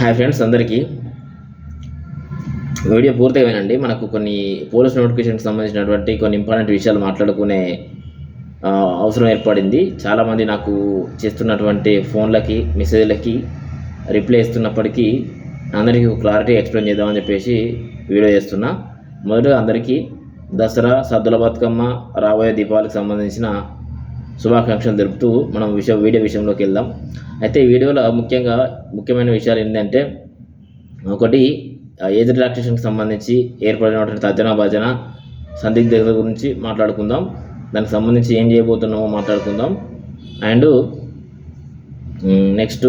Hi friends అందరికీ. Video పూర్తిగా వినండి. మనకు కొన్ని పోలీస్ నోటిఫికేషన్కి సంబంధించినటువంటి కొన్ని ఇంపార్టెంట్ విషయాలు మాట్లాడుకునే అవసరం ఏర్పడింది. చాలామంది నాకు చేస్తున్నటువంటి ఫోన్లకి మెసేజ్లకి రిప్లై ఇస్తున్నప్పటికీ అందరికీ క్లారిటీ ఎక్స్ప్లెయిన్ చేద్దామని చెప్పేసి వీడియో చేస్తున్నా. మొదట అందరికీ దసరా సద్దుల బతుకమ్మ రాబోయే దీపావళికి సంబంధించిన శుభాకాంక్షలు తెలుపుతూ మనం విషయం వీడియో విషయంలోకి వెళ్దాం. అయితే ఈ వీడియోలో ముఖ్యంగా ముఖ్యమైన విషయాలు ఏంటంటే ఒకటి ఏజ్ రిలాక్సేషన్కి సంబంధించి ఏర్పడినటువంటి తర్జన భజన సందిగ్ధత గురించి మాట్లాడుకుందాం. దానికి సంబంధించి ఏం చేయబోతున్నామో మాట్లాడుకుందాం. అండ్ నెక్స్ట్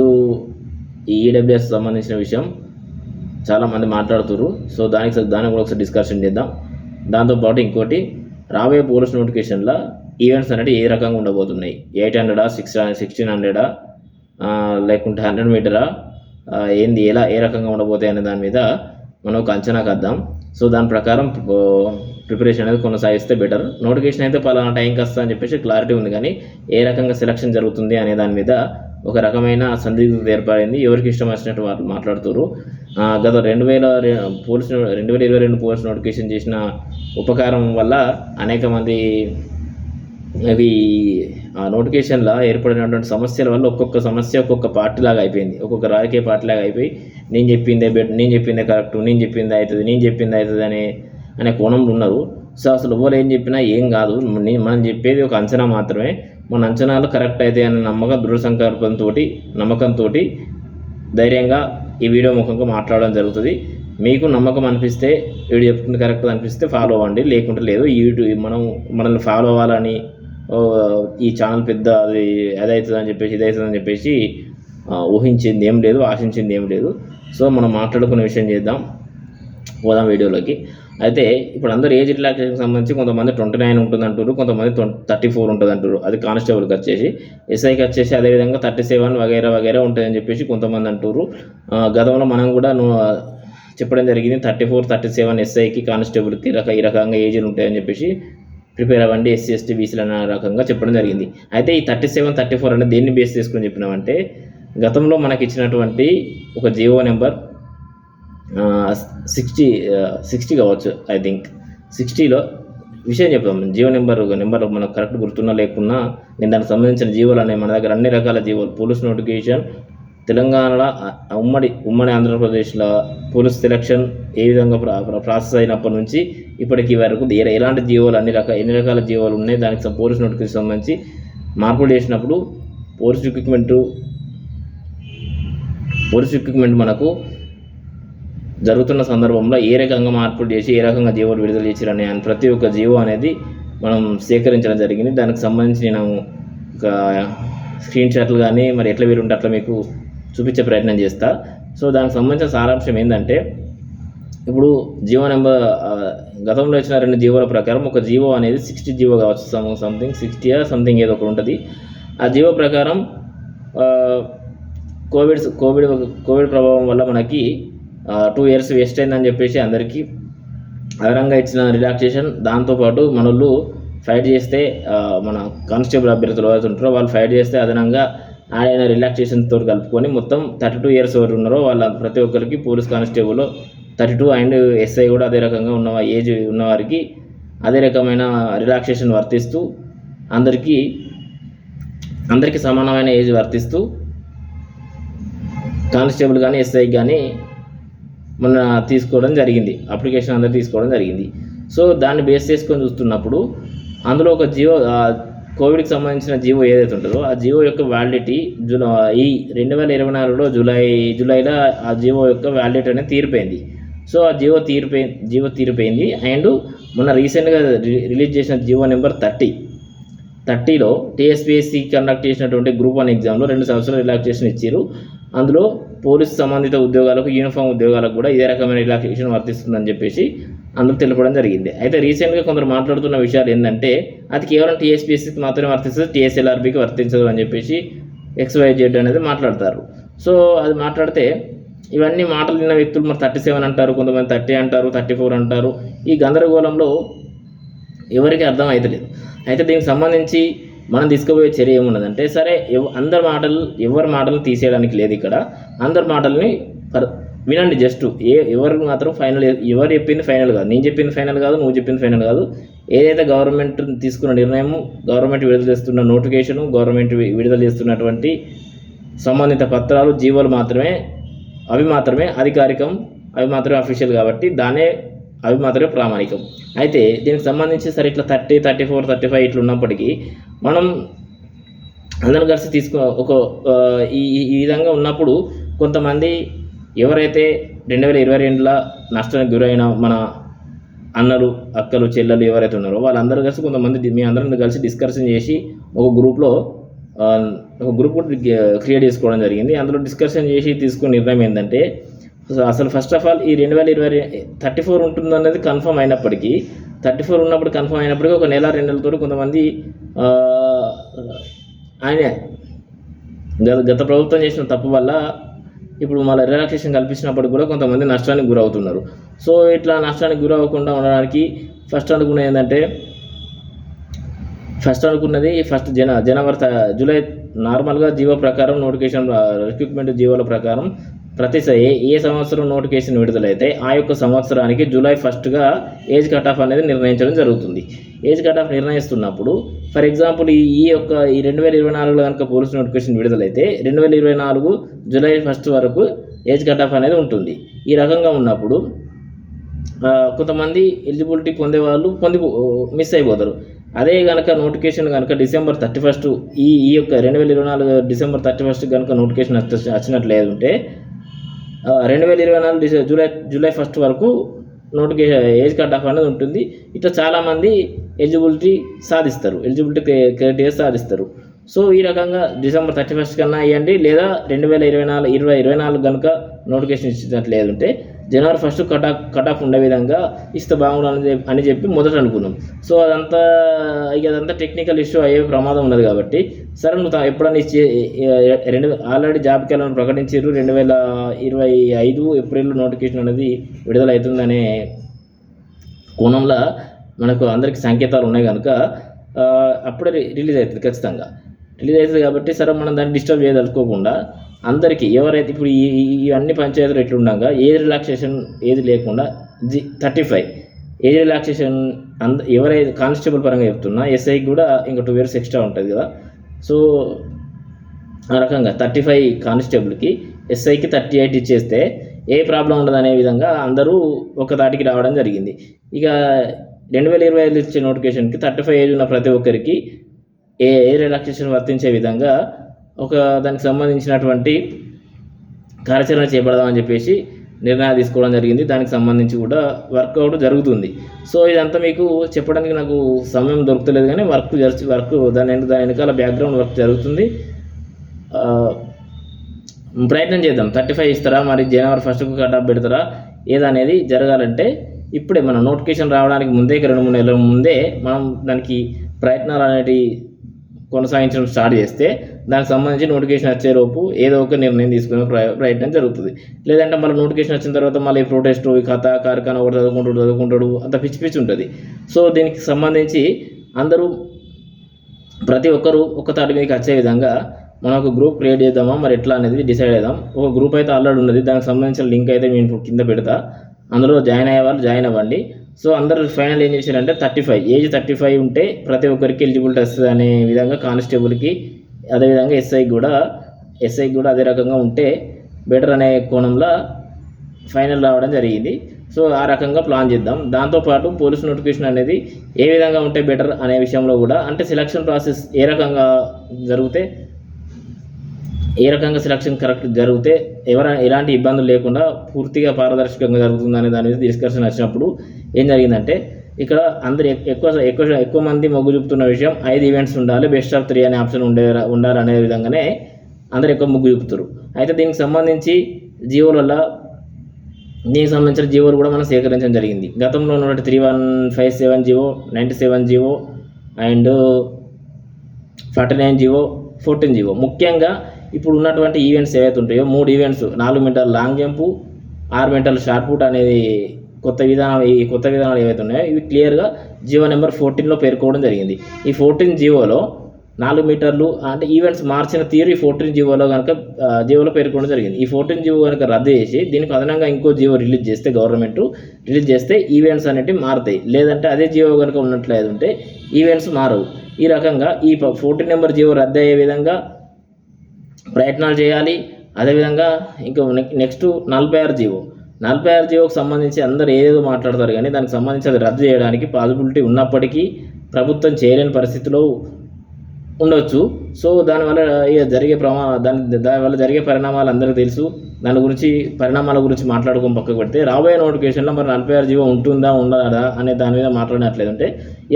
ఈ ఈడబ్ల్యూఎస్ సంబంధించిన విషయం చాలామంది మాట్లాడుతున్నారు సో దానికి దానికి కూడా ఒకసారి డిస్కషన్ చేద్దాం. దాంతోపాటు ఇంకోటి రాబోయే పోలీస్ నోటిఫికేషన్లో ఈవెంట్స్ అనేవి ఏ రకంగా ఉండబోతున్నాయి? ఎయిట్ హండ్రెడా సిక్స్ సిక్స్టీన్ హండ్రెడా లేకుంటే హండ్రెడ్ మీటరా? ఏంది ఎలా ఏ రకంగా ఉండబోతాయి అనే దాని మీద మనం ఒక అంచనా వద్దాం సో దాని ప్రకారం ప్రిపరేషన్ అనేది కొనసాగిస్తే బెటర్. నోటిఫికేషన్ అయితే పలానా టైంకి వస్తా అని చెప్పేసి క్లారిటీ ఉంది కానీ ఏ రకంగా సెలక్షన్ జరుగుతుంది అనే దాని మీద ఒక రకమైన సందిగ్ధత ఏర్పడింది. ఎవరికి ఇష్టం వచ్చినట్టు వాళ్ళు మాట్లాడుతారు గత రెండు వేల పోలీసు రెండు వేల ఇరవై రెండు పోలీసు నోటిఫికేషన్ చేసిన ఉపకారం వల్ల అనేక మంది అవి ఆ నోటిఫికేషన్లో ఏర్పడినటువంటి సమస్యల వల్ల ఒక్కొక్క సమస్య ఒక్కొక్క పార్టీ లాగా అయిపోయింది. ఒక్కొక్క రాజకీయ పార్టీ లాగా అయిపోయి నేను చెప్పిందే బెట్ నేను చెప్పిందే కరెక్ట్ నేను చెప్పింది అవుతుంది నేను చెప్పింది అవుతుంది అనే అనే కోణంలో ఉన్నారు. సో అసలు ఎవరు ఏం చెప్పినా ఏం కాదు. మనం చెప్పేది ఒక అంచనా మాత్రమే. మన అంచనాలు కరెక్ట్ అయితే అనే నమ్మకం దృఢ సంకల్పంతో నమ్మకంతో ధైర్యంగా ఈ వీడియో ముఖంగా మాట్లాడడం జరుగుతుంది. మీకు నమ్మకం అనిపిస్తే వీడియో చెప్తుంది కరెక్ట్ అనిపిస్తే ఫాలో అవ్వండి. లేకుంటే లేదు యూట్యూబ్ మనం మనల్ని ఫాలో అవ్వాలని ఈ ఛానల్ పెద్ద అది అదవుతుందని చెప్పేసి ఇదవుతుందని చెప్పేసి ఊహించింది ఏం లేదు ఆశించింది ఏం లేదు. సో మనం మాట్లాడుకునే విషయం చేద్దాం. పోదాం వీడియోలోకి. అయితే ఇప్పుడు అందరూ ఏజ్ రిలాక్సేషన్కి సంబంధించి కొంతమంది ట్వంటీ నైన్ ఉంటుంది అంటారు కొంతమంది థర్టీ ఫోర్ ఉంటుంది అంటారు అది కానిస్టేబుల్కి వచ్చేసి ఎస్ఐకి వచ్చేసి అదేవిధంగా థర్టీ సెవెన్ వగైరా వగైరా ఉంటుందని చెప్పేసి కొంతమంది అంటారు గతంలో మనం కూడా చెప్పడం జరిగింది థర్టీ ఫోర్ థర్టీ సెవెన్ ఎస్ఐకి కానిస్టేబుల్కి రక ఈ రకంగా ఏజీలు ఉంటాయని చెప్పేసి ప్రిపేర్ అవ్వండి ఎస్సీ ఎస్టీ బీసీలు అనే రకంగా చెప్పడం జరిగింది. అయితే ఈ థర్టీ సెవెన్ థర్టీ ఫోర్ అనేది దేన్ని బేస్ చేసుకుని చెప్పినామంటే గతంలో మనకి ఇచ్చినటువంటి ఒక G O number sixty sixty కావచ్చు ఐ థింక్. సిక్స్టీలో విషయం చెప్తాం జియో నెంబర్ నెంబర్ మనకు కరెక్ట్ గుర్తున్నా లేకున్నా నేను దానికి సంబంధించిన జీవోలు అనేవి మన దగ్గర అన్ని రకాల జీవోలు పోలీస్ నోటిఫికేషన్ తెలంగాణలో ఉమ్మడి ఉమ్మడి ఆంధ్రప్రదేశ్లో పోలీస్ సెలక్షన్ ఏ విధంగా ప్రా- ప్రాసెస్ అయినప్పటి నుంచి ఇప్పటికి వరకు ఎలాంటి జీవోలు అన్ని రకాల ఎన్ని రకాల జీవోలు ఉన్నాయి? దానికి పోలీస్ నోటికి సంబంధించి మార్పులు చేసినప్పుడు పోలీస్ ఎక్విప్మెంట్ పోలీస్ ఎక్విప్మెంట్ మనకు జరుగుతున్న సందర్భంలో ఏ రకంగా మార్పులు చేసి ఏ రకంగా జీవోలు విడుదల చేశారనే ప్రతి ఒక్క జీవో అనేది మనం సేకరించడం జరిగింది. దానికి సంబంధించి నేను ఒక స్క్రీన్ షాట్లు కానీ మరి ఎట్లా వీరుంటే అట్లా మీకు చూపించే ప్రయత్నం చేస్తా. సో దానికి సంబంధించిన సారాంశం ఏంటంటే ఇప్పుడు జీవో నెంబర్ గతంలో వచ్చిన రెండు జీవోల ప్రకారం ఒక జీవో అనేది సిక్స్టీ జీవో కావచ్చు. సంథింగ్ సిక్స్టీ సంథింగ్ ఏదో ఒకటి ఉంటుంది. ఆ జీవో ప్రకారం కోవిడ్ కోవిడ్ కోవిడ్ ప్రభావం వల్ల మనకి టూ ఇయర్స్ వేస్ట్ అయిందని చెప్పేసి అందరికీ అదనంగా ఇచ్చిన రిలాక్సేషన్ దాంతోపాటు మనోళ్ళు ఫైట్ చేస్తే మన కానిస్టేబుల్ అభ్యర్థులు ఎవరైతే ఉంటారో వాళ్ళు ఫైట్ చేస్తే అదనంగా ఆయన రిలాక్సేషన్ తోటి కలుపుకొని మొత్తం థర్టీ టూ ఇయర్స్ ఎవరు ఉన్నారో వాళ్ళ ప్రతి ఒక్కరికి police constable thirty two and S I కూడా అదే రకంగా ఉన్న ఏజ్ ఉన్నవారికి అదే రకమైన రిలాక్సేషన్ వర్తిస్తూ అందరికీ అందరికీ సమానమైన ఏజ్ వర్తిస్తూ కానిస్టేబుల్ కానీ ఎస్ఐ కానీ మొన్న తీసుకోవడం జరిగింది. అప్లికేషన్ అందరు తీసుకోవడం జరిగింది. సో దాన్ని బేస్ చేసుకొని చూస్తున్నప్పుడు అందులో ఒక జియో కోవిడ్కి సంబంధించిన జీవో ఏదైతే ఉంటుందో ఆ జియో యొక్క వ్యాలిడిటీ జూలై ఈ రెండు వేల ఇరవై నాలుగులో జూలై జూలైలో ఆ జియో యొక్క వ్యాలిడిటీ అనేది తీరిపోయింది. సో ఆ జియో తీరిపోయి జియో తీరిపోయింది. అండ్ మొన్న రీసెంట్గా రి- రిలీజ్ చేసిన G O number thirty. థర్టీలో T S P S C conduct చేసినటువంటి గ్రూప్ వన్ ఎగ్జామ్లో రెండు సంవత్సరాలు రిలాక్సేషన్ ఇచ్చారు. అందులో పోలీస్ సంబంధిత ఉద్యోగాలకు యూనిఫామ్ ఉద్యోగాలకు కూడా ఇదే రకమైన రిలాక్సేషన్ వర్తిస్తుందని చెప్పేసి అందరూ తెలపడం జరిగింది. అయితే రీసెంట్గా కొందరు మాట్లాడుతున్న విషయాలు ఏంటంటే అది కేవలం టీఎస్పీఎస్సీకి మాత్రమే వర్తిస్తుంది టీఎస్ఎల్ఆర్బీకి వర్తించదు అని చెప్పేసి ఎక్స్వై జెడ్ అనేది మాట్లాడతారు. సో అది మాట్లాడితే ఇవన్నీ మాటలు విన్న వ్యక్తులు మరి థర్టీ సెవెన్ అంటారు కొంతమంది థర్టీ అంటారు థర్టీ ఫోర్ అంటారు. ఈ గందరగోళంలో ఎవరికి అర్థం అవుతలేదు అయితే దీనికి సంబంధించి మనం తీసుకోబోయే చర్య ఏమున్నదంటే సరే ఎవ- అందరి మాటలు ఎవరి మాటలు తీసేయడానికి లేదు ఇక్కడ. అందరి మాటల్ని వినండి జస్ట్. ఏ ఎవరు మాత్రం ఫైనల్ ఎవరు చెప్పింది ఫైనల్ కాదు. నేను చెప్పింది ఫైనల్ కాదు నువ్వు చెప్పింది ఫైనల్ కాదు. ఏదైతే గవర్నమెంట్ తీసుకున్న నిర్ణయం గవర్నమెంట్ విడుదల చేస్తున్న నోటిఫికేషన్ గవర్నమెంట్ విడుదల చేస్తున్నటువంటి సంబంధిత పత్రాలు జీవోలు మాత్రమే అవి మాత్రమే అధికారికం అవి మాత్రమే అఫీషియల్ కాబట్టి దానే అవి మాత్రమే ప్రామాణికం. అయితే దీనికి సంబంధించి సరే ఇట్లా thirty thirty four thirty five ఇట్లా ఉన్నప్పటికీ మనం అందరం కలిసి తీసుకో ఒక ఈ ఈ- విధంగా ఉన్నప్పుడు కొంతమంది ఎవరైతే రెండు వేల ఇరవై రెండులో నష్టానికి గురైన మన అన్నలు అక్కలు చెల్లెలు ఎవరైతే ఉన్నారో వాళ్ళందరూ కలిసి కొంతమంది మీ అందరం కలిసి డిస్కషన్ చేసి ఒక గ్రూప్లో ఒక గ్రూప్ క్రియేట్ చేసుకోవడం జరిగింది. అందులో డిస్కషన్ చేసి తీసుకున్న నిర్ణయం ఏంటంటే సో అసలు ఫస్ట్ ఆఫ్ ఆల్ ఈ రెండు వేల ఇరవై థర్టీ ఫోర్ ఉంటుంది అనేది కన్ఫర్మ్ అయినప్పటికీ థర్టీ ఫోర్ ఉన్నప్పుడు కన్ఫర్మ్ అయినప్పటికీ ఒక నెల రెండు నెలలతో కొంతమంది ఆయన గత గత ప్రభుత్వం చేసిన తప్పు వల్ల ఇప్పుడు మళ్ళీ రిలాక్సేషన్ కల్పించినప్పుడు కూడా కొంతమంది నష్టానికి గురవుతున్నారు. సో ఇట్లా నష్టానికి గురవ్వకుండా ఉండడానికి ఫస్ట్ అనుకున్నది ఏంటంటే ఫస్ట్ అనుకున్నది ఫస్ట్ జన జనవరి త- జూలై నార్మల్గా జీవో ప్రకారం నోటిఫికేషన్ రిక్రూట్మెంట్ uh, జీవోల ప్రకారం ప్రతిసారి ఏ సంవత్సరం నోటిఫికేషన్ విడుదలైతే ఆ యొక్క సంవత్సరానికి జూలై ఫస్ట్గా ఏజ్ కట్ ఆఫ్ అనేది నిర్ణయించడం జరుగుతుంది. ఏజ్ కట్ ఆఫ్ నిర్ణయిస్తున్నప్పుడు ఫర్ ఎగ్జాంపుల్ ఈ యొక్క ఈ రెండు వేల ఇరవై నాలుగులో కనుక పోలీస్ నోటిఫికేషన్ విడుదలైతే రెండు వేల ఇరవై నాలుగు జూలై ఫస్ట్ వరకు ఏజ్ కట్ ఆఫ్ అనేది ఉంటుంది. ఈ రకంగా ఉన్నప్పుడు కొంతమంది ఎలిజిబిలిటీ పొందే వాళ్ళు పొంది మిస్ అయిపోతారు. అదే కనుక నోటిఫికేషన్ కనుక డిసెంబర్ థర్టీ ఫస్ట్ ఈ ఈ యొక్క రెండు వేల ఇరవై నాలుగు డిసెంబర్ థర్టీ ఫస్ట్ కనుక నోటిఫికేషన్ వచ్చి- వచ్చినట్లేదు ఉంటే రెండు వేల ఇరవై నాలుగు డిసె జూలై జూలై ఫస్ట్ వరకు నోటిఫికేషన్ ఏజ్ కట్ ఆఫ్ అనేది ఉంటుంది. ఇట్లా చాలామంది ఎలిజిబిలిటీ సాధిస్తారు. ఎలిజిబిలిటీ క్రైటీరియా సాధిస్తారు. సో ఈ రకంగా డిసెంబర్ థర్టీ ఫస్ట్ కన్నా ఇవ్వండి లేదా రెండు వేల ఇరవై నాలుగు ఇరవై ఇరవై నాలుగు కనుక నోటిఫికేషన్ ఇచ్చినట్లు లేదంటే జనవరి first cut off cut off ఉండే విధంగా ఇస్తే బాగుండు అని చెప్పి అని చెప్పి మొదట అనుకున్నాం. సో అదంతా ఇక అదంతా టెక్నికల్ ఇష్యూ అయ్యే ప్రమాదం ఉన్నది కాబట్టి సరే నువ్వు ఎప్పుడన్నా ఇచ్చి రెండు ఆల్రెడీ జాబ్కి వెళ్ళాలని ప్రకటించారు రెండు వేల ఇరవై ఐదు ఏప్రిల్ నోటిఫికేషన్ అనేది విడుదల అవుతుందనే కోణంలో మనకు అందరికి సంకేతాలు ఉన్నాయి కనుక అప్పుడే రి- రిలీజ్ అవుతుంది ఖచ్చితంగా. రిలీజ్ అవుతుంది కాబట్టి సరే మనం దాన్ని డిస్టర్బ్ చేయదలుచుకోకుండా అందరికీ ఎవరైతే ఇప్పుడు ఈ అన్ని పంచాయతీలు ఎట్లుండగా ఏజ్ రిలాక్సేషన్ ఏది లేకుండా జి థర్టీ ఫైవ్. ఏజ్ రిలాక్సేషన్ అంద ఎవరైతే కానిస్టేబుల్ పరంగా చెప్తున్నా ఎస్ఐకి కూడా ఇంకా టూ ఇయర్స్ ఎక్స్ట్రా ఉంటుంది కదా. సో ఆ రకంగా థర్టీ ఫైవ్ కానిస్టేబుల్కి ఎస్ఐకి థర్టీ ఎయిట్ ఇచ్చేస్తే ఏ ప్రాబ్లం ఉండదు అనే విధంగా అందరూ ఒక దాటికి రావడం జరిగింది. ఇక రెండు వేల ఇరవై ఐదు ఇచ్చే నోటిఫికేషన్కి థర్టీ ఫైవ్ ఏజ్ ఉన్న ప్రతి ఒక్కరికి ఏ ఏ రిలాక్సేషన్ వర్తించే విధంగా ఒక దానికి సంబంధించినటువంటి కార్యాచరణ చేపడదామని చెప్పేసి నిర్ణయాలు తీసుకోవడం జరిగింది. దానికి సంబంధించి కూడా వర్కౌట్ జరుగుతుంది. సో ఇదంతా మీకు చెప్పడానికి నాకు సమయం దొరుకుతలేదు కానీ వర్క్ జరిచి వర్క్ దాని దాని వెనకాల బ్యాక్గ్రౌండ్ వర్క్ జరుగుతుంది. ప్రయత్నం చేద్దాం. థర్టీ ఫైవ్ ఇస్తారా? మరి జనవరి ఫస్ట్కు కట్ ఆఫ్ పెడతారా? ఏదనేది జరగాలంటే ఇప్పుడే మన నోటిఫికేషన్ రావడానికి ముందే రెండు మూడు నెలల ముందే మనం దానికి ప్రయత్నాలు అనేటివి కొనసాగించడం స్టార్ట్ చేస్తే దానికి సంబంధించి నోటిఫికేషన్ వచ్చేలోపు ఏదో ఒక నిర్ణయం తీసుకునే ప్రయత్నం జరుగుతుంది. లేదంటే మళ్ళీ నోటిఫికేషన్ వచ్చిన తర్వాత మళ్ళీ ప్రొటెస్ట్ ఈ కథ కార్ఖానా ఒకటి చదువుకుంటాడు చదువుకుంటాడు అంత పిచ్చి పిచ్చి ఉంటుంది. సో దీనికి సంబంధించి అందరూ ప్రతి ఒక్కరూ ఒక తాటి మీదకి వచ్చే విధంగా మనం ఒక గ్రూప్ క్రియేట్ చేద్దామా? మరి ఎట్లా అనేది డిసైడ్ చేద్దాం. ఒక గ్రూప్ అయితే ఆల్రెడీ ఉన్నది. దానికి సంబంధించిన లింక్ అయితే నేను కింద పెడతా. అందులో జాయిన్ అయ్యే వాళ్ళు జాయిన్ అవ్వండి. సో అందరూ ఫైనల్ ఏం చేశారంటే thirty five age thirty five ఉంటే ప్రతి ఒక్కరికి ఎలిజిబిలిటీ వస్తుంది అనే విధంగా కానిస్టేబుల్కి అదేవిధంగా ఎస్ఐకి కూడా ఎస్ఐకి కూడా అదే రకంగా ఉంటే బెటర్ అనే కోణంలో ఫైనల్ రావడం జరిగింది. సో ఆ రకంగా ప్లాన్ చేద్దాం. దాంతోపాటు పోలీస్ నోటిఫికేషన్ అనేది ఏ విధంగా ఉంటే బెటర్ అనే విషయంలో కూడా అంటే సెలక్షన్ ప్రాసెస్ ఏ రకంగా జరిగితే ఏ రకంగా సెలక్షన్ కరెక్ట్ జరిగితే ఎవర ఎలాంటి ఇబ్బందులు లేకుండా పూర్తిగా పారదర్శకంగా జరుగుతుందనే దాని మీద డిస్కషన్ వచ్చినప్పుడు ఏం జరిగిందంటే ఇక్కడ అందరు ఎక్- ఎక్కువ ఎక్కువ ఎక్కువ మంది మొగ్గు చూపుతున్న విషయం ఐదు ఈవెంట్స్ ఉండాలి బెస్ట్ ఆఫ్ త్రీ అనే ఆప్షన్ ఉండే ఉండాలి అనే విధంగానే అందరు ఎక్కువ మొగ్గు చూపుతారు అయితే దీనికి సంబంధించి జీవోలలో దీనికి సంబంధించిన జియోలు కూడా మనం సేకరించడం జరిగింది. గతంలో ఉన్నటువంటి three one five seven GO ninety seven GO and forty nine GO fourteen GO. ముఖ్యంగా ఇప్పుడు ఉన్నటువంటి ఈవెంట్స్ ఏవైతే ఉంటాయో మూడు ఈవెంట్స్ నాలుగు మీటర్ల లాంగ్ జంపు ఆరు మీటర్ల షార్ట్ పుట్ అనేది కొత్త విధానం ఈ కొత్త విధానాలు ఏవైతే ఉన్నాయో ఇవి క్లియర్గా జియో నెంబర్ ఫోర్టీన్లో పేర్కోవడం జరిగింది. ఈ ఫోర్టీన్ జియోలో నాలుగు మీటర్లు అంటే ఈవెంట్స్ మార్చిన తీరు ఈ ఫోర్టీన్ జియోలో కనుక జియోలో జీవోలో పేర్కొనడం జరిగింది. ఈ ఫోర్టీన్ జియో కనుక రద్దు చేసి దీనికి అదనంగా ఇంకో జియో రిలీజ్ చేస్తే గవర్నమెంట్ రిలీజ్ చేస్తే ఈవెంట్స్ అనేవి మారుతాయి. లేదంటే అదే జియో కనుక ఉన్నట్లేదు ఈవెంట్స్ మారవు. ఈ రకంగా ఈ ఫోర్టీన్ నెంబర్ జియో రద్దు అయ్యే విధంగా ప్రయత్నాలు చేయాలి. అదేవిధంగా ఇంకా నెక్స్ట్ నలభై ఆరు జీవో నలభై ఆరు జీవోకి సంబంధించి అందరూ ఏదేదో మాట్లాడతారు కానీ దానికి సంబంధించి అది రద్దు చేయడానికి పాసిబిలిటీ ఉన్నప్పటికీ ప్రభుత్వం చేయలేని పరిస్థితిలో ఉండొచ్చు. సో దానివల్ల ఇక జరిగే ప్రమా దాని దానివల్ల జరిగే పరిణామాలు అందరికీ తెలుసు. దాని గురించి పరిణామాల గురించి మాట్లాడుకుని పక్కకు పెడితే రాబోయే నోటిఫికేషన్లో మరి నలభై ఆరు జీవో ఉంటుందా ఉండదా అనే దాని మీద మాట్లాడినట్లేదంటే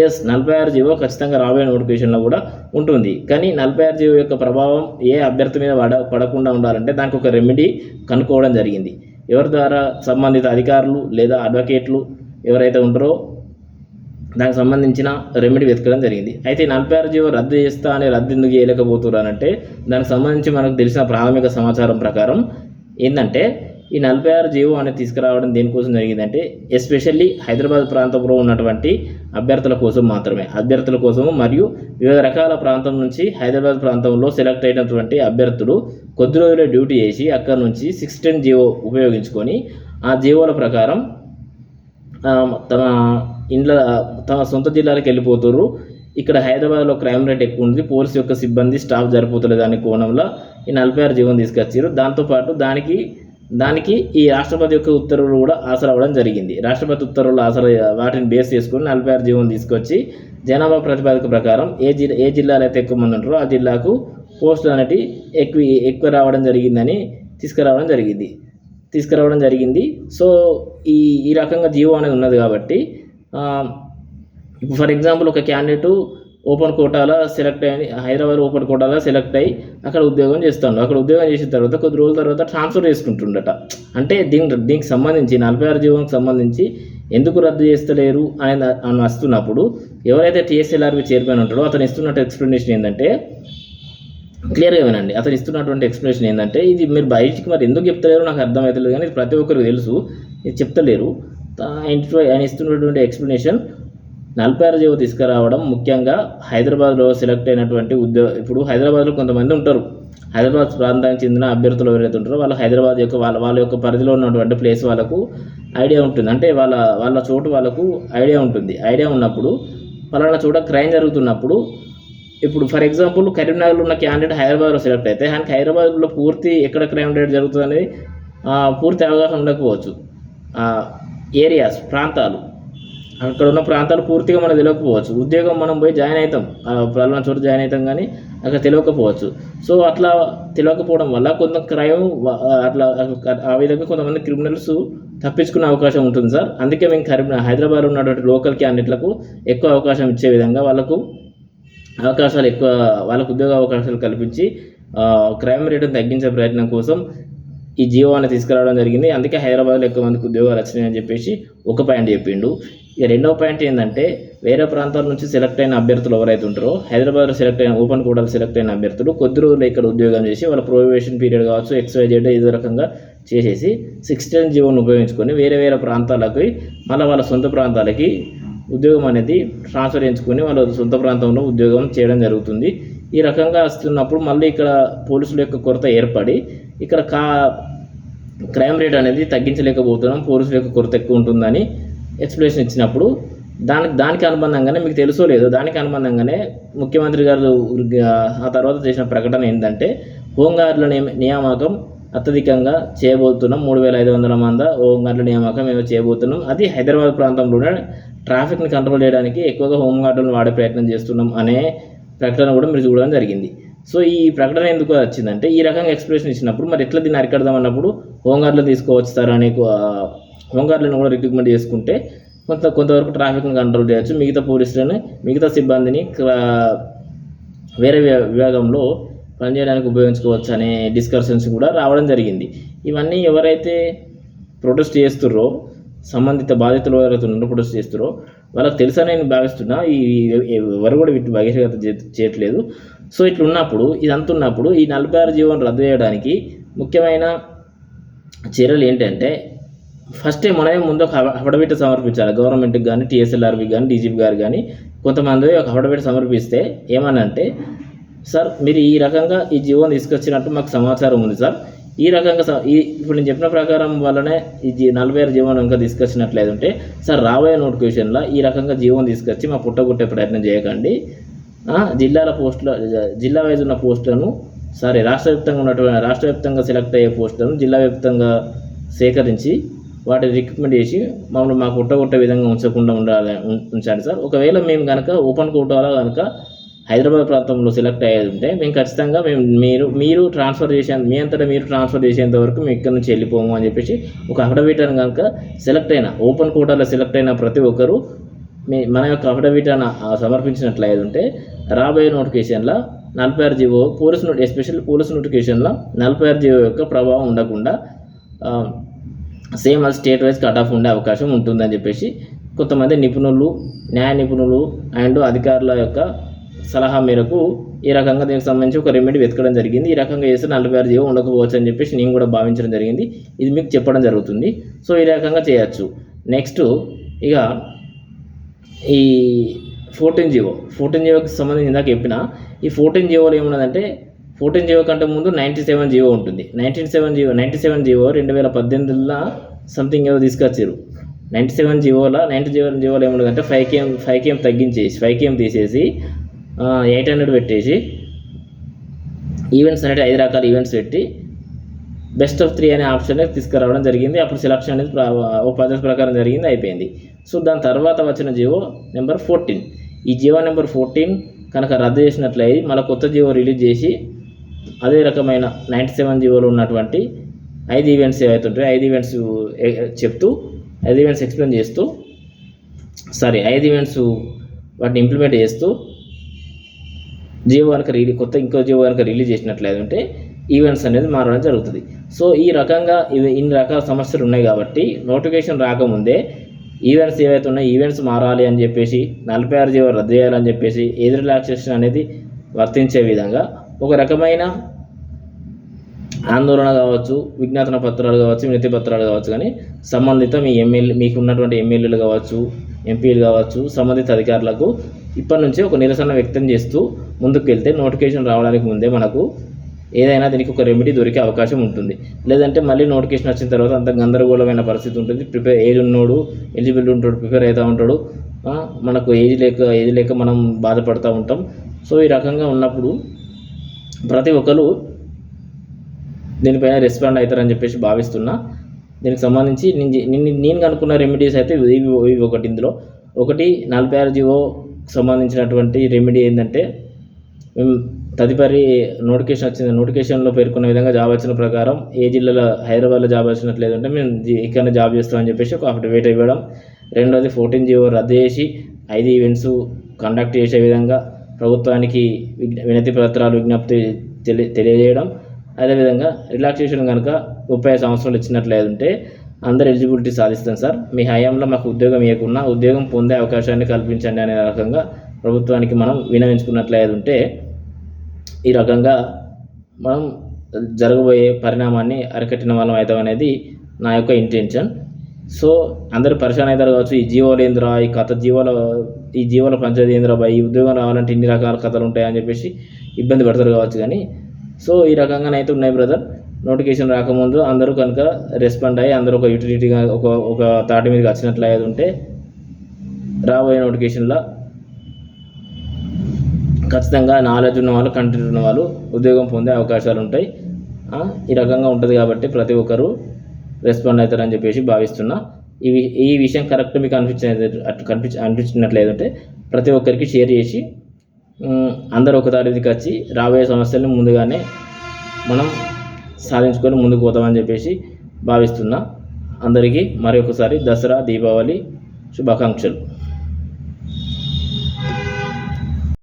ఎస్ నలభై ఆరు జీవో ఖచ్చితంగా రాబోయే నోటిఫికేషన్లో కూడా ఉంటుంది. కానీ నలభై ఆరు జీవో యొక్క ప్రభావం ఏ అభ్యర్థి మీద పడ పడకుండా ఉండాలంటే దానికి ఒక రెమెడీ కనుక్కోవడం జరిగింది. ఎవరి ద్వారా సంబంధిత అధికారులు లేదా అడ్వకేట్లు ఎవరైతే ఉంటారో దానికి సంబంధించిన రెమెడీ వెతకడం జరిగింది. అయితే నలభై ఆరు జీవో రద్దు చేస్తా అని రద్దు ఎందుకు చేయలేకపోతున్నారు అంటే దానికి సంబంధించి మనకు తెలిసిన ప్రాథమిక సమాచారం ప్రకారం ఏంటంటే ఈ నలభై ఆరు జీవో అనేది తీసుకురావడం దేనికోసం జరిగిందంటే ఎస్పెషల్లీ హైదరాబాద్ ప్రాంతంలో ఉన్నటువంటి అభ్యర్థుల కోసం మాత్రమే. అభ్యర్థుల కోసం మరియు వివిధ రకాల ప్రాంతం నుంచి హైదరాబాద్ ప్రాంతంలో సెలెక్ట్ అయినటువంటి అభ్యర్థులు కొద్ది రోజుల్లో డ్యూటీ చేసి అక్కడ నుంచి సిక్స్ టెన్ జీవో ఉపయోగించుకొని ఆ జీవోల ప్రకారం తమ ఇండ్ల తమ సొంత జిల్లాలకు వెళ్ళిపోతుర్రు. ఇక్కడ హైదరాబాద్లో క్రైమ్ రేట్ ఎక్కువ ఉంది పోలీస్ యొక్క సిబ్బంది స్టాఫ్ జరిపోతలేదు అనే కోణంలో ఈ నలభై ఆరు జీవనం తీసుకొచ్చారు దాంతోపాటు దానికి దానికి ఈ రాష్ట్రపతి యొక్క ఉత్తర్వులు కూడా ఆసరా అవ్వడం జరిగింది. రాష్ట్రపతి ఉత్తర్వులు ఆసర వాటిని బేస్ చేసుకుని నలభై ఆరు జీవనం తీసుకొచ్చి జనాభా ప్రతిపాదిక ప్రకారం ఏ జిల్లా ఏ జిల్లాలో అయితే ఎక్కువ మంది ఉంటారో ఆ జిల్లాకు పోస్టులు అనేవి ఎక్కువ ఎక్కువ రావడం జరిగిందని తీసుకురావడం జరిగింది. తీసుకురావడం జరిగింది. సో ఈ ఈ రకంగా జీవో అనేది ఉన్నది కాబట్టి ఇప్పుడు ఫర్ ఎగ్జాంపుల్ ఒక క్యాండిడేట్ ఓపెన్ కోటాలో సెలెక్ట్ అయ్యి హైదరాబాద్ ఓపెన్ కోటాలో సెలెక్ట్ అయ్యి అక్కడ ఉద్యోగం చేస్తాడు అక్కడ ఉద్యోగం చేసిన తర్వాత కొద్ది రోజుల తర్వాత ట్రాన్స్ఫర్ చేసుకుంటుండట. అంటే దీని దీనికి సంబంధించి నలభై ఆరు జీవోకి సంబంధించి ఎందుకు రద్దు చేస్తలేరు అని అని వస్తున్నప్పుడు ఎవరైతే టీఎస్ఎల్ఆర్వి చైర్మన్ ఉంటాడో అతను ఇస్తున్నట్టు ఎక్స్ప్లెనేషన్ ఏంటంటే క్లియర్గా వినండి. అతను ఇస్తున్నటువంటి ఎక్స్ప్లెనేషన్ ఏంటంటే ఇది మీరు బయటికి మరి ఎందుకు చెప్తలేరు? నాకు అర్థమవుతలేదు కానీ ప్రతి ఒక్కరికి తెలుసు. ఇది చెప్తలేరు. ఆయన ఆయన ఇస్తున్నటువంటి ఎక్స్ప్లెనేషన్ నలభై ఆరు జీవో తీసుకురావడం ముఖ్యంగా హైదరాబాద్లో సెలెక్ట్ అయినటువంటి ఉద్యోగ ఇప్పుడు హైదరాబాద్లో కొంతమంది ఉంటారు. హైదరాబాద్ ప్రాంతానికి చెందిన అభ్యర్థులు ఎవరైతే ఉంటారో వాళ్ళు హైదరాబాద్ యొక్క వాళ్ళ వాళ్ళ యొక్క పరిధిలో ఉన్నటువంటి ప్లేస్ వాళ్ళకు ఐడియా ఉంటుంది. అంటే వాళ్ళ వాళ్ళ చోటు వాళ్ళకు ఐడియా ఉంటుంది. ఐడియా ఉన్నప్పుడు పలానా చోట క్రైమ్ జరుగుతున్నప్పుడు ఇప్పుడు ఫర్ ఎగ్జాంపుల్ కరీంనగర్లో ఉన్న క్యాండిడేట్ హైదరాబాద్లో సెలెక్ట్ అయితే ఆయనకి హైదరాబాద్లో పూర్తి ఎక్కడ క్రైమ్ రేట్ జరుగుతుంది అనేది పూర్తి అవగాహన ఉండకపోవచ్చు. ఏరియాస్ ప్రాంతాలు. అక్కడ ఉన్న ప్రాంతాలు పూర్తిగా మనకు తెలియకపోవచ్చు. ఉద్యోగం మనం పోయి జాయిన్ అవుతాం. ఆ పలానా చోట జాయిన్ అవుతాం కానీ అక్కడ తెలియకపోవచ్చు. సో అట్లా తెలియకపోవడం వల్ల కొంత క్రైమ్ అట్లా ఆ విధంగా కొంతమంది క్రిమినల్స్ తప్పించుకునే అవకాశం ఉంటుంది సార్. అందుకే మేము కరీంనగర్ హైదరాబాద్లో ఉన్నటువంటి లోకల్ క్యాండిడేట్లకు ఎక్కువ అవకాశం ఇచ్చే విధంగా వాళ్ళకు అవకాశాలు ఎక్కువ వాళ్ళకు ఉద్యోగ అవకాశాలు కల్పించి క్రైమ్ రేటును తగ్గించే ప్రయత్నం కోసం ఈ జియో అనేది తీసుకురావడం జరిగింది. అందుకే హైదరాబాద్లో ఎక్కువ మందికి ఉద్యోగాలు వచ్చినాయి అని చెప్పేసి ఒక పాయింట్ చెప్పిండు. ఇక రెండవ పాయింట్ ఏంటంటే వేరే ప్రాంతాల నుంచి సెలెక్ట్ అయిన అభ్యర్థులు ఎవరైతే ఉంటారో హైదరాబాద్లో సెలెక్ట్ అయిన ఓపెన్ కోటాలో సెలెక్ట్ అయిన అభ్యర్థులు కొద్ది రోజులు ఇక్కడ ఉద్యోగం చేసి వాళ్ళ ప్రొవేషన్ పీరియడ్ కావచ్చు ఎక్స్వైజెడ్ ఏదో రకంగా చేసేసి సిక్స్టీన్ జీవోని ఉపయోగించుకొని వేరే వేరే ప్రాంతాలకి మళ్ళీ వాళ్ళ సొంత ప్రాంతాలకి ఉద్యోగం అనేది ట్రాన్స్ఫర్ చేయించుకొని వాళ్ళ సొంత ప్రాంతంలో ఉద్యోగం చేయడం జరుగుతుంది. ఈ రకంగా వస్తున్నప్పుడు మళ్ళీ ఇక్కడ పోలీసుల యొక్క కొరత ఏర్పడి ఇక్కడ కా క్రైమ్ రేట్ అనేది తగ్గించలేకపోతున్నాం పోలీసుల యొక్క కొరత ఎక్కువ ఉంటుందని ఎక్స్ప్లెనేషన్ ఇచ్చినప్పుడు దానికి దానికి అనుబంధంగానే మీకు తెలుసో లేదో దానికి అనుబంధంగానే ముఖ్యమంత్రి గారు ఆ తర్వాత చేసిన ప్రకటన ఏంటంటే హోంగార్డుల నియమ నియామకం అత్యధికంగా చేయబోతున్నాం మూడు వేల ఐదు వందల మంది హోంగార్డుల నియామకం మేము చేయబోతున్నాం. అది హైదరాబాద్ ప్రాంతంలోనే ట్రాఫిక్ని కంట్రోల్ చేయడానికి ఎక్కువగా హోంగార్డులను వాడే ప్రయత్నం చేస్తున్నాం అనే ప్రకటన కూడా మీరు చూడడం జరిగింది. సో ఈ ప్రకటన ఎందుకు వచ్చిందంటే ఈ రకంగా ఎక్స్ప్రెషన్ ఇచ్చినప్పుడు మరి ఎట్లా దీన్ని అరికడదాం అన్నప్పుడు హోంగార్డులు తీసుకోవచ్చు అనే హోంగార్డులను కూడా రిక్రూట్మెంట్ చేసుకుంటే కొంత కొంతవరకు ట్రాఫిక్ని కంట్రోల్ చేయొచ్చు. మిగతా పోలీసులను మిగతా సిబ్బందిని వేరే విభాగంలో పనిచేయడానికి ఉపయోగించుకోవచ్చు అనే డిస్కషన్స్ కూడా రావడం జరిగింది. ఇవన్నీ ఎవరైతే ప్రొటెస్ట్ చేస్తుర్రో సంబంధిత బాధితులు ఎవరైతే ఉన్నారో ప్రొటెస్ట్ చేస్తుర్రో వాళ్ళకి తెలుసా నేను భావిస్తున్నా. ఈ ఎవరు కూడా వీటి బహిర్గత చేయట్లేదు. సో ఇట్లా ఉన్నప్పుడు ఇదంతా ఉన్నప్పుడు ఈ నలభై ఆరు జీవనం రద్దు చేయడానికి ముఖ్యమైన చర్యలు ఏంటంటే ఫస్ట్ మనమే ముందు ఒక అఫిడవిట్ సమర్పించాలి. గవర్నమెంట్కి కానీ టీఎస్ఎల్ఆర్బి కానీ డీజీపీ గారు కానీ కొంతమంది ఒక అఫిడవిట్ సమర్పిస్తే ఏమనంటే సార్ మీరు ఈ రకంగా ఈ జీవోని తీసుకొచ్చినట్టు మాకు సమాచారం ఉంది సార్. ఈ రకంగా స- ఈ ఇప్పుడు నేను చెప్పిన ప్రకారం వల్లనే ఈ జీ నలభై ఆరు జీవోని ఇంకా తీసుకొచ్చినట్లేదు అంటే సార్ రాబోయే నోటిఫికేషన్లో ఈ రకంగా జీవోని తీసుకొచ్చి మా పుట్టగొట్టే ప్రయత్నం చేయకండి. జిల్లాల పోస్టుల జిల్లా వైజ్ ఉన్న పోస్టులను సారీ రాష్ట్ర వ్యాప్తంగా ఉన్నటువంటి రాష్ట్ర వ్యాప్తంగా సెలెక్ట్ అయ్యే పోస్టులను జిల్లా వ్యాప్తంగా సేకరించి వాటి రిక్రూట్మెంట్ చేసి మమ్మల్ని మాకు పుట్టగొట్టే విధంగా ఉంచకుండా ఉండాలి ఉంచాలి సార్. ఒకవేళ మేము కనుక ఓపెన్ కోటాలో కనుక హైదరాబాద్ ప్రాంతంలో సెలెక్ట్ అయ్యేది ఉంటే మేము ఖచ్చితంగా మేము మీరు మీరు ట్రాన్స్ఫర్ చేసే మీ అంతటా మీరు ట్రాన్స్ఫర్ చేసేంత వరకు మేము ఇక్కడ నుంచి వెళ్ళిపోము అని చెప్పేసి ఒక అఫిడవిట్ అని కనుక సెలెక్ట్ అయిన ఓపెన్ కోటాలో సెలెక్ట్ అయిన ప్రతి ఒక్కరు మీ మన యొక్క అఫిడవిట్ అని సమర్పించినట్లయితే ఉంటే రాబోయే నోటిఫికేషన్లో నలభై ఆరు జీవో పోలీస్ నోటి ఎస్పెషల్ పోలీస్ నోటిఫికేషన్లో నలభై ఆరు జీవో యొక్క ప్రభావం ఉండకుండా సేమ్ అది స్టేట్ వైజ్ కట్ ఆఫ్ ఉండే అవకాశం ఉంటుందని చెప్పేసి కొంతమంది నిపుణులు న్యాయ నిపుణులు అండ్ అధికారుల యొక్క సలహా మేరకు ఈ రకంగా దీనికి సంబంధించి ఒక రెమెడీ వెతకడం జరిగింది. ఈ రకంగా చేస్తే నలభై ఆరు జీవో ఉండకపోవచ్చు అని చెప్పేసి నేను కూడా భావించడం జరిగింది. ఇది మీకు చెప్పడం జరుగుతుంది. సో ఈ రకంగా చేయొచ్చు. నెక్స్ట్ ఇక ఈ ఫోర్టీన్ జీవో. ఫోర్టీన్ జీవోకి సంబంధించి ఇందాక చెప్పిన ఈ ఫోర్టీన్ జీవోలో ఏమున్నదంటే ఫోర్టీన్ జీవో కంటే ముందు నైంటీ సెవెన్ జీవో ఉంటుంది. Nineteen seven GO ninety seven GO రెండు వేల పద్దెనిమిదిలో సంథింగ్ ఏదో తీసుకొచ్చారు నైంటీ సెవెన్ జీవోలో నైంటీ సెవెన్ జీవోలో ఏమున్నదంటే ఫైవ్ కేఎం ఫైవ్ కేఎం తగ్గించేసి ఫైవ్ కేఎం తీసేసి ఎయిట్ హండ్రెడ్ పెట్టేసి ఈవెంట్స్ అనేవి ఐదు రకాల ఈవెంట్స్ పెట్టి బెస్ట్ ఆఫ్ త్రీ అనే ఆప్షన్ తీసుకురావడం జరిగింది. అప్పుడు సెలక్షన్ అనేది ఓ ఒక పద్ధతి ప్రకారం జరిగింది అయిపోయింది. సో దాని తర్వాత వచ్చిన జియో నెంబర్ ఫోర్టీన్ ఈ జియో నెంబర్ ఫోర్టీన్ కనుక రద్దు చేసినట్లయి మళ్ళీ కొత్త జియో రిలీజ్ చేసి అదే రకమైన నైంటీ సెవెన్ జీవోలో ఉన్నటువంటి ఐదు ఈవెంట్స్ ఏవైతే ఉంటాయో ఐదు ఈవెంట్స్ చెప్తూ ఐదు ఈవెంట్స్ ఎక్స్ప్లెయిన్ చేస్తూ సారీ ఐదు ఈవెంట్స్ వాటిని ఇంప్లిమెంట్ చేస్తూ జియో కనుక రిలీ కొత్త ఇంకో జియో కనుక రిలీజ్ చేసినట్లయితే ఉంటే ఈవెంట్స్ అనేది మారడం జరుగుతుంది. సో ఈ రకంగా ఇవి ఇన్ని రకాల సమస్యలు ఉన్నాయి కాబట్టి నోటిఫికేషన్ రాకముందే ఈవెంట్స్ ఏవైతే ఉన్నాయో ఈవెంట్స్ మారాలి అని చెప్పేసి నలభై ఆరు జీవో రద్దు చేయాలని చెప్పేసి ఏది రిలాక్సేషన్ అనేది వర్తించే విధంగా ఒక రకమైన ఆందోళన కావచ్చు విజ్ఞాపన పత్రాలు కావచ్చు వినతి పత్రాలు కావచ్చు కానీ సంబంధిత మీ ఎమ్మెల్యే మీకు ఉన్నటువంటి ఎమ్మెల్యేలు కావచ్చు ఎంపీలు కావచ్చు సంబంధిత అధికారులకు ఇప్పటి నుంచే ఒక నిరసన వ్యక్తం చేస్తూ ముందుకు వెళ్తే నోటిఫికేషన్ రావడానికి ముందే మనకు ఏదైనా దీనికి ఒక రెమెడీ దొరికే అవకాశం ఉంటుంది. లేదంటే మళ్ళీ నోటిఫికేషన్ వచ్చిన తర్వాత అంత గందరగోళమైన పరిస్థితి ఉంటుంది. ప్రిపేర్ ఏజ్ ఉన్నోడు ఎలిజిబిలిటీ ఉంటాడు ప్రిపేర్ అవుతూ ఉంటాడు. మనకు ఏజ్ లేక ఏజ్ లేక మనం బాధపడుతూ ఉంటాం. సో ఈ రకంగా ఉన్నప్పుడు ప్రతి ఒక్కరు దీనిపైన రెస్పాండ్ అవుతారని చెప్పేసి భావిస్తున్నా. దీనికి సంబంధించి నేను నేను కనుకున్న కనుక్కున్న రెమెడీస్ అయితే ఇవి ఇవి ఒకటి ఇందులో. ఒకటి నలభై ఆరు జీవో సంబంధించినటువంటి రెమెడీ ఏంటంటే మేము తదుపరి నోటిఫికేషన్ వచ్చింది. నోటిఫికేషన్లో పేర్కొన్న విధంగా జాబ్ వచ్చిన ప్రకారం ఏ జిల్లాలో హైదరాబాద్లో జాబ్ వచ్చినట్లేదంటే మేము ఇక్కడ ఇక్కడనే జాబ్ చేస్తామని చెప్పేసి ఒక అఫిడవిట్ ఇవ్వడం. రెండోది ఫోర్టీన్ జీవో రద్దు చేసి ఐదు ఈవెంట్స్ కండక్ట్ చేసే విధంగా ప్రభుత్వానికి వినతి పత్రాలు విజ్ఞప్తి తెలి తెలియజేయడం. అదేవిధంగా రిలాక్సేషన్ కనుక ముప్పై సంవత్సరాలు ఇచ్చినట్లయితే ఉంటే అందరు ఎలిజిబిలిటీ సాధిస్తాం సార్. మీ హయాంలో మాకు ఉద్యోగం ఇవ్వకుండా ఉద్యోగం పొందే అవకాశాన్ని కల్పించండి అనే రకంగా ప్రభుత్వానికి మనం వినవించుకున్నట్లయితే ఉంటే ఈ రకంగా మనం జరగబోయే పరిణామాన్ని అరికట్టిన వాళ్ళం అవుతాం అనేది నా యొక్క ఇంటెన్షన్. సో అందరూ పరిశాన్ అవుతారు కావచ్చు. ఈ జీవోలు ఏంద్రా? ఈ కథ జీవోల ఈ జీవన పంచాయతీ ఏంద్రా ఈ ఉద్యోగం రావాలంటే ఇన్ని రకాల కథలు ఉంటాయని చెప్పేసి ఇబ్బంది పడతారు కావచ్చు కానీ సో ఈ రకంగానైతే ఉన్నాయి బ్రదర్. నోటిఫికేషన్ రాకముందు అందరూ కనుక రెస్పాండ్ అయ్యి అందరూ ఒక యూటిలిటీగా ఒక ఒక తాటి మీదకి వచ్చినట్లు అయ్యేది ఉంటే రాబోయే నోటిఫికేషన్లో ఖచ్చితంగా నాలెడ్జ్ ఉన్న వాళ్ళు కంటెంట్ ఉన్న వాళ్ళు ఉద్యోగం పొందే అవకాశాలు ఉంటాయి. ఈ రకంగా ఉంటుంది కాబట్టి ప్రతి ఒక్కరూ రెస్పాండ్ అవుతారని చెప్పేసి భావిస్తున్నా. ఈ వి- ఈ విషయం కరెక్ట్ మీకు అనిపించిన అటు కనిపించ అనిపించినట్లేదంటే ప్రతి ఒక్కరికి షేర్ చేసి అందరూ ఒక తారీఖుకి వచ్చి రాబోయే సమస్యలను ముందుగానే మనం సాధించుకొని ముందుకు పోతామని చెప్పేసి భావిస్తున్నా. అందరికీ మరొకసారి దసరా దీపావళి శుభాకాంక్షలు.